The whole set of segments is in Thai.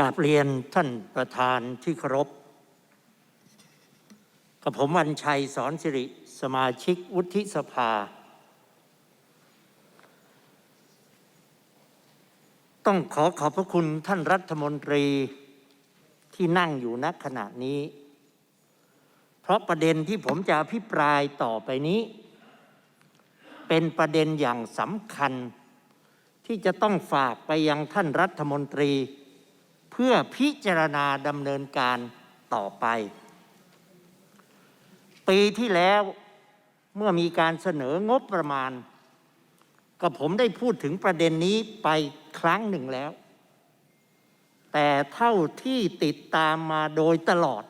กราบเรียนท่านประธานที่เคารพ กับผมวันชัยสอนสิริสมาชิกวุฒิสภา ต้องขอขอบพระคุณท่านรัฐมนตรีที่นั่งอยู่ณขณะนี้ เพราะประเด็นที่ผมจะอภิปรายต่อไปนี้ เป็นประเด็นอย่างสำคัญ ที่จะต้องฝากไปยังท่านรัฐมนตรี พื่อพิจารณาดำเนินการต่อไป ปีที่แล้วเมื่อมีการเสนองบประมาณก็ผมได้พูดถึงประเด็นนี้ไปครั้งหนึ่งแล้ว แต่เท่าที่ติดตามมาโดยตลอด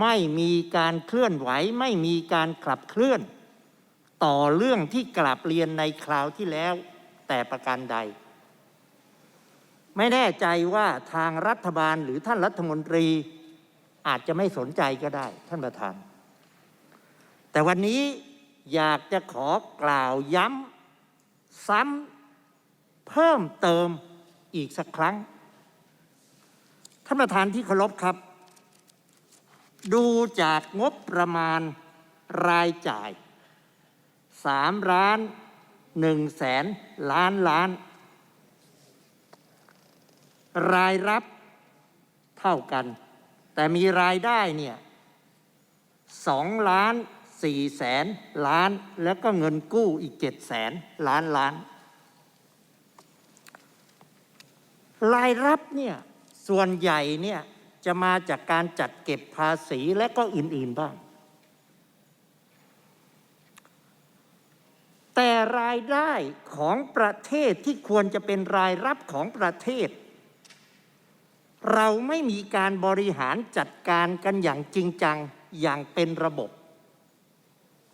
ไม่มีการเคลื่อนไหว ไม่มีการขับเคลื่อน ต่อเรื่องที่กลับเรียนในคราวที่แล้ว แต่ประการใด ไม่แน่ใจว่าทางรัฐบาลหรือท่านรัฐมนตรี อาจจะไม่สนใจก็ได้ท่านประธาน แต่วันนี้อยากจะขอกล่าวย้ำซ้ำเพิ่มเติมอีกสักครั้ง ท่านประธานที่เคารพครับ ดูจากงบประมาณรายจ่ายสามล้านหนึ่งแสนล้านล้าน รายรับเท่ากัน แต่มีรายได้เนี่ยสองล้านสี่แสนล้าน แล้วก็เงินกู้อีกเจ็ดแสนล้านล้าน รายรับเนี่ยส่วนใหญ่เนี่ยจะมาจากการจัดเก็บภาษีและก็อื่น ๆบ้าง แต่รายได้ของประเทศที่ควรจะเป็นรายรับของประเทศ เราไม่มีการบริหารจัดการกันอย่างจริงจังอย่างเป็นระบบ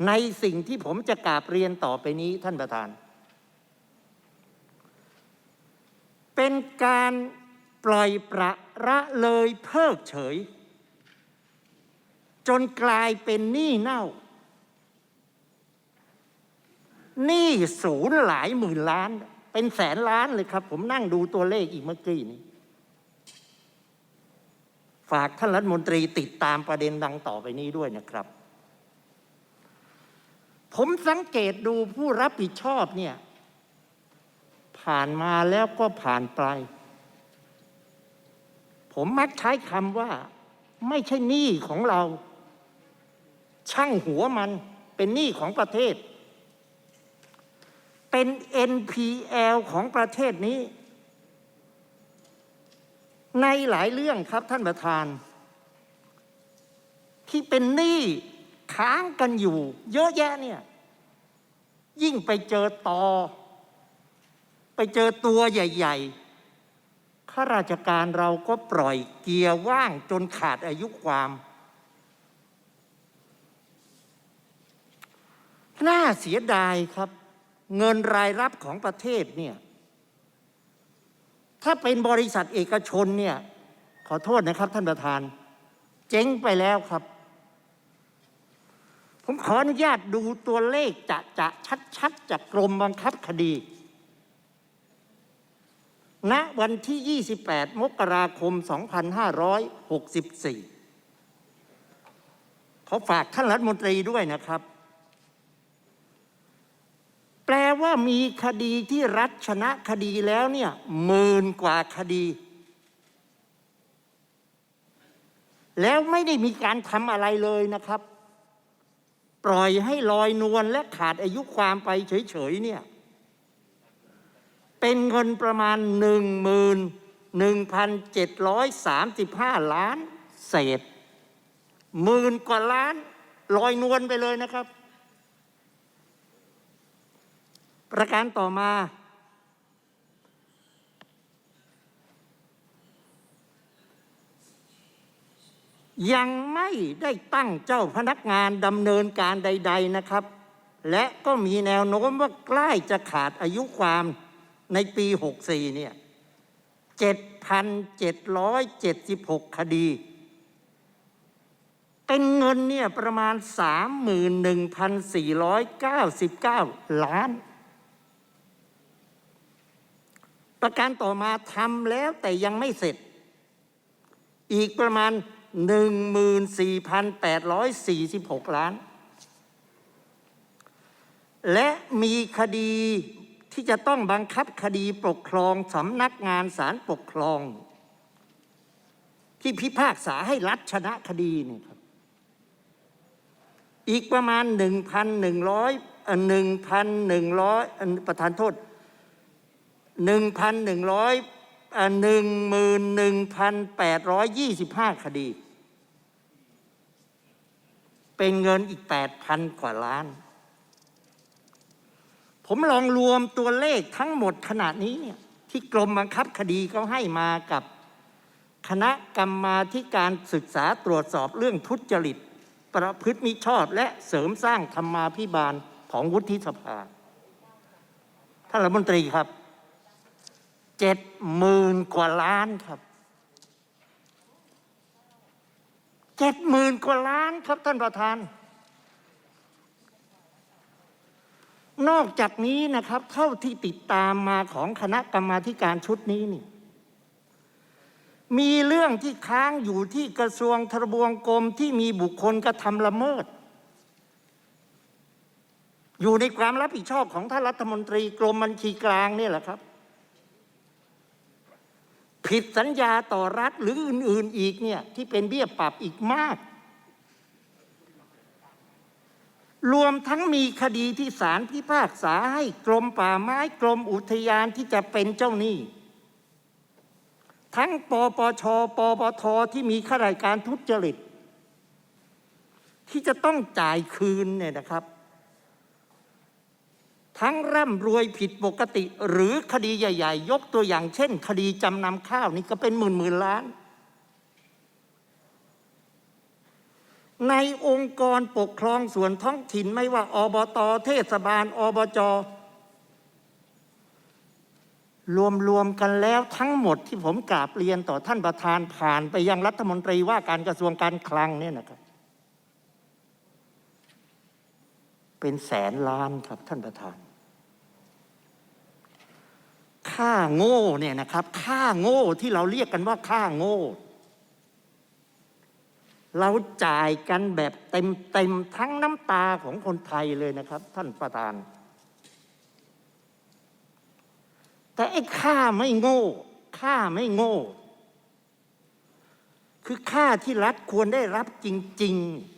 ในสิ่งที่ผมจะกราบเรียนต่อไปนี้ท่านประธาน เป็นการปล่อยประละเลยเพิกเฉย จนกลายเป็นหนี้เน่าหนี้ศูนย์หลายหมื่นล้าน เป็นแสนล้านเลยครับ ผมนั่งดูตัวเลขอีกเมื่อกี้นี้ ฝากท่านรัฐมนตรีติดตามประเด็นดังต่อไปนี้ด้วยนะครับ ผมสังเกตดูผู้รับผิดชอบเนี่ย ผ่านมาแล้วก็ผ่านไป ผมมักใช้คำว่า ไม่ใช่หนี้ของเรา ช่างหัวมันเป็นหนี้ของประเทศ เป็น NPL ของประเทศนี้ ในหลายเรื่องครับท่านประธาน ที่เป็นหนี้ค้างกันอยู่ เยอะแยะเนี่ย ยิ่งไปเจอตอ ไปเจอตัวใหญ่ ๆ ข้าราชการเราก็ปล่อยเกียร์ว่างจนขาดอายุความ น่าเสียดายครับ เงินรายรับของประเทศเนี่ย ถ้าเป็นบริษัทเอกชนเนี่ยขอโทษนะครับท่านประธาน เจ๊งไปแล้วครับ ผมขออนุญาตดูตัวเลขจะจะชัดๆจากกรมบังคับคดีณวันที่ 28 มกราคม 2564 ขอฝากท่านรัฐมนตรีด้วยนะครับ แปล ว่ามีคดีที่รัฐชนะคดีแล้วเนี่ยหมื่นกว่าคดี แล้วไม่ได้มีการทำอะไรเลยนะครับ ปล่อยให้ลอยนวลและขาดอายุความไปเฉยๆเนี่ยเป็นเงินประมาณหนึ่งหมื่นหนึ่งพันเจ็ดร้อยสามสิบห้าล้านเศษหมื่นกว่าล้านลอยนวลไปเลยนะครับ ประการต่อมา ยังไม่ได้ตั้งเจ้าพนักงานดำเนินการใด ๆนะครับ และก็มีแนวโน้มว่าใกล้จะขาดอายุความในปี 64 เนี่ย 7,776 คดี เป็นเงินเนี่ยประมาณ 31,499 ล้าน ประการต่อมาทำแล้วแต่ยังไม่เสร็จ อีกประมาณ 14,846 ล้าน และมีคดีที่จะต้องบังคับคดีปกครองสำนักงานศาลปกครอง ที่พิพากษาให้รัฐชนะคดีนี่ครับ อีกประมาณ 1,100เอ่อ1,100เอ่อประธานโทษ 1,100เอ่อ11,825คดี เป็นเงินอีก8,000กว่าล้าน ผมลองรวมตัวเลขทั้งหมดขนาดนี้เนี่ยที่กรมบังคับคดีเขาให้มากับคณะกรรมาธิการศึกษาตรวจสอบเรื่องทุจริต ประพฤติมิชอบและเสริมสร้างธรรมาภิบาลของวุฒิสภาท่านรัฐมนตรีครับ เจ็ดหมื่นกว่าล้านครับเจ็ดหมื่นกว่าล้านครับท่านประธาน นอกจากนี้นะครับ เท่าที่ติดตามมาของคณะกรรมาการชุดนี้นี่ มีเรื่องที่ค้างอยู่ที่กระทรวงทบวงกรมที่มีบุคคลกระทำละเมิด อยู่ในความรับผิดชอบของท่านรัฐมนตรีกรมบัญชีกลางนี่แหละครับ ผิดสัญญาต่อรัฐหรืออื่น ๆอีกเนี่ยที่เป็นเบี้ยปรับอีกมาก รวมทั้งมีคดีที่ศาลพิพากษาให้กรมป่าไม้กรมอุทยานที่จะเป็นเจ้าหนี้ ทั้งปปชปปทที่มีข้าราชการทุจริต ที่จะต้องจ่ายคืนเนี่ยนะครับ ทั้งร่ำรวยผิดปกติ หรือคดีใหญ่ ๆ ยกตัวอย่างเช่น คดีจำนำข้าวนี่ก็เป็นหมื่นหมื่นล้าน ในองค์กรปกครองส่วนท้องถิ่นไม่ว่าอบตเทศบาลอบจรวมๆกันแล้วทั้งหมดที่ผมกราบเรียนต่อท่านประธานผ่านไปยังรัฐมนตรีว่าการกระทรวงการคลังเนี่ยนะครับ เป็นแสนล้านครับท่านประธาน ค่าโง่เนี่ยนะครับ ค่าโง่ที่เราเรียกกันว่าค่าโง่ เราจ่ายกันแบบเต็มๆทั้งน้ำตาของคนไทยเลยนะครับ ท่านประธาน แต่ไอ้ค่าไม่โง่ ค่าไม่โง่ คือค่าที่รัฐควรได้รับจริง ๆ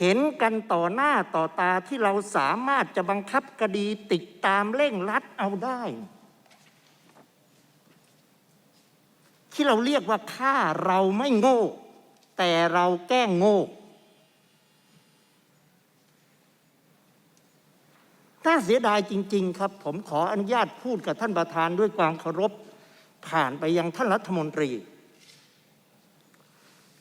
เห็นกันต่อหน้าต่อตาที่เราสามารถจะบังคับคดีติดตามเร่งรัดเอาได้ ที่เราเรียกว่าค่าเราไม่โง่ แต่เราแกล้งโง่น่าเสียดายจริง ๆ ครับ ผมขออนุญาตพูดกับท่านประธานด้วยความเคารพผ่านไปยังท่านรัฐมนตรี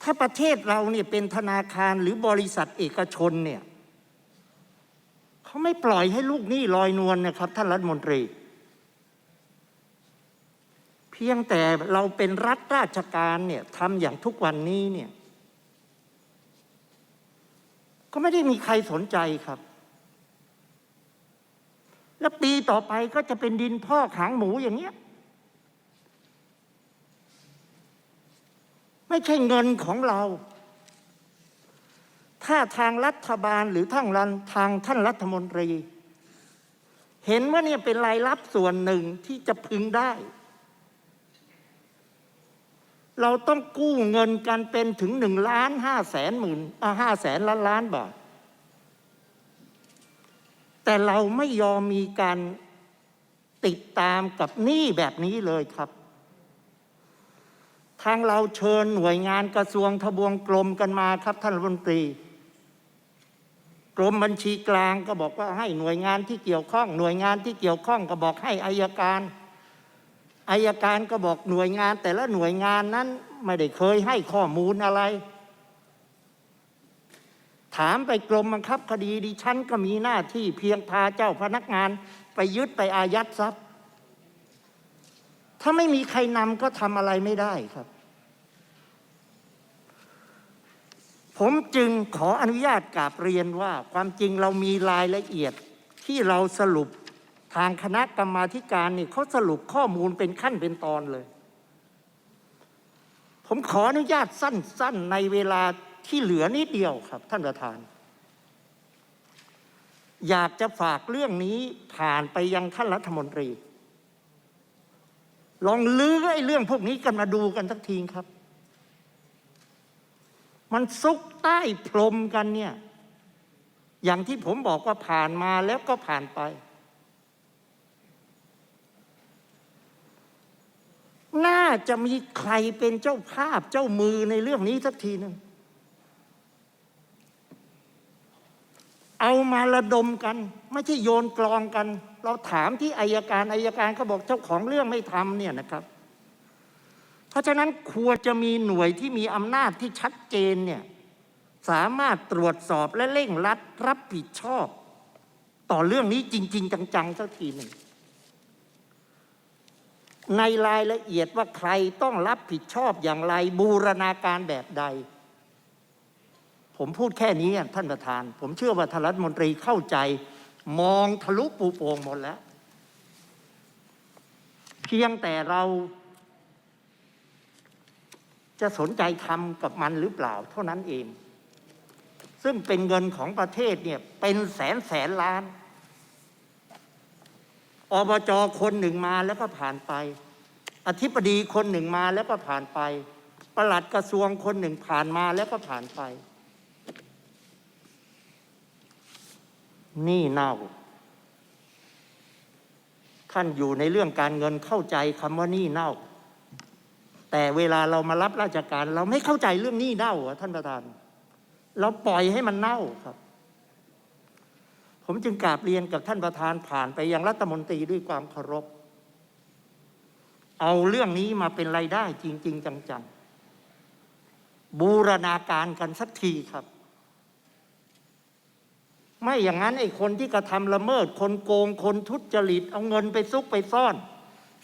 ถ้าประเทศเราเนี่ยเป็นธนาคารหรือบริษัทเอกชนเนี่ยเขาไม่ปล่อยให้ลูกหนี้ลอยนวลนะครับ ท่านรัฐมนตรี เพียงแต่เราเป็นรัฐราชการเนี่ยทำอย่างทุกวันนี้เนี่ยก็ไม่ได้มีใครสนใจครับ แล้วปีต่อไปก็จะเป็นดินพ่อขางหมูอย่างเงี้ย ไม่ใช่เงินของเรา ถ้าทางรัฐบาลหรือทางรันทางท่านรัฐมนตรี เห็นว่าเนี่ยเป็นรายรับส่วนหนึ่งที่จะพึงได้ เราต้องกู้เงินกันเป็นถึงหนึ่งล้านห้าแสนหมื่นห้าแสนล้านล้านบาท แต่เราไม่ยอมมีการติดตามกับหนี้แบบนี้เลยครับ ทางเราเชิญหน่วยงานกระทรวงทบวงกรมกันมาครับท่านรัฐมนตรี กรมบัญชีกลางก็บอกว่าให้หน่วยงานที่เกี่ยวข้อง หน่วยงานที่เกี่ยวข้องก็บอกให้อายการอายการก็บอกหน่วยงานแต่ละหน่วยงานนั้นไม่ได้เคยให้ข้อมูลอะไร ถามไปกรมบังคับคดีดิฉันก็มีหน้าที่เพียงพาเจ้าพนักงานไปยึดไปอายัดทรัพย์ ถ้าไม่มีใครนำก็ทำอะไรไม่ได้ครับ ผมจึงขออนุญาตกราบเรียนว่า ความจริงเรามีรายละเอียดที่เราสรุปทางคณะกรรมาการนี่เขาสรุปข้อมูลเป็นขั้นเป็นตอนเลย ผมขออนุญาตสั้น ๆ ในเวลาที่เหลือนิดเดียวครับ ท่านประธาน อยากจะฝากเรื่องนี้ผ่านไปยังท่านรัฐมนตรี ลองลื้อไอ้เรื่องพวกนี้กันมาดูกันสักทีครับ มันซุกใต้พรมกันเนี่ย อย่างที่ผมบอกว่าผ่านมาแล้วก็ผ่านไป น่าจะมีใครเป็นเจ้าภาพเจ้ามือในเรื่องนี้สักทีหนึ่งเอามาระดมกัน ไม่ใช่โยนกลองกัน เราถามที่อายการอายการก็บอกเจ้าของเรื่องไม่ทำเนี่ยนะครับ เพราะฉะนั้นควรจะมีหน่วยที่มีอำนาจที่ชัดเจนเนี่ยสามารถตรวจสอบและเร่งรัดรับผิดชอบ ต่อเรื่องนี้จริง ๆ จังๆสักทีหนึ่งในรายละเอียดว่าใครต้องรับผิดชอบอย่างไรบูรณาการแบบใด ผมพูดแค่นี้ท่านประธาน ผมเชื่อว่าทานรัฐมนตรีเข้าใจ มองทะลุปูโป่งหมดแล้ว เพียงแต่เรา จะสนใจทำกับมันหรือเปล่า เท่านั้นเอง ซึ่งเป็นเงินของประเทศเนี่ยเป็นแสนแสนล้านอบจคนหนึ่งมาแล้วก็ผ่านไป อธิบดีคนหนึ่งมาแล้วก็ผ่านไป ประหลัดกระทรวงคนหนึ่งผ่านมาแล้วก็ผ่านไป นี่เน่า ท่านอยู่ในเรื่องการเงินเข้าใจคำว่านี่เน่า แต่เวลาเรามารับราชการ เราไม่เข้าใจเรื่องนี่เน่าท่านประธาน เราปล่อยให้มันเน่าครับ ผมจึงกราบเรียนกับท่านประธานผ่านไปยังรัฐมนตรีด้วยความเคารพ เอาเรื่องนี้มาเป็นรายได้จริง ๆ จังๆบูรณาการกันสักทีครับ ไม่อย่างนั้นไอ้คนที่กระทำละเมิด คนโกงคนทุจริต เอาเงินไปซุกไปซ่อน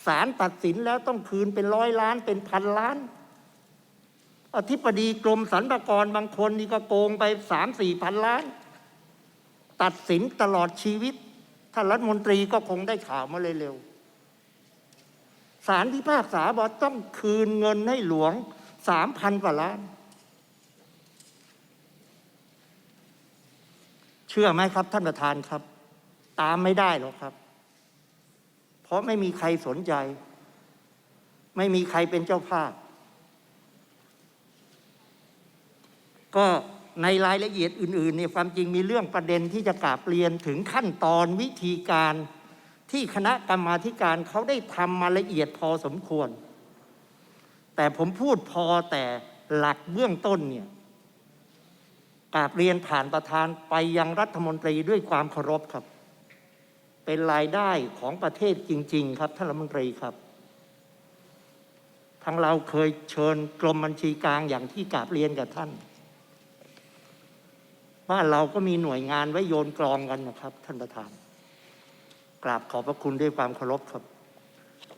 ศาลตัดสินแล้วต้องคืนเป็นร้อยล้านเป็นพันล้าน อธิบดีกรมสรรพากรบางคนนี่ก็โกงไปสามสี่พันล้าน ตัดสินตลอดชีวิตท่านรัฐมนตรีก็คงได้ข่าวมาเร็วๆศาลพิพากษาบอกต้องคืนเงินให้หลวงสามพันกว่าล้าน ชื่อไหมครับ ท่านประธานครับ ตามไม่ได้หรอกครับ เพราะไม่มีใครสนใจ ไม่มีใครเป็นเจ้าภาพ ก็ในรายละเอียดอื่นๆเนี่ยความจริงมีเรื่องประเด็นที่จะกราบเรียนถึงขั้นตอนวิธีการที่คณะกรรมาการเขาได้ทำมาละเอียดพอสมควร แต่ผมพูดพอแต่หลักเบื้องต้นเนี่ย กราบเรียนผ่านประธานไปยังรัฐมนตรีด้วยความเคารพครับ เป็นรายได้ของประเทศจริง ๆ ครับท่านรัฐมนตรีครับทางเราเคยเชิญกรมบัญชีกลางอย่างที่กราบเรียนกับท่านบ้านเราก็มีหน่วยงานไว้โยนกลองกันนะครับ ท่านประธาน กราบขอบพระคุณด้วยความเคารพครับ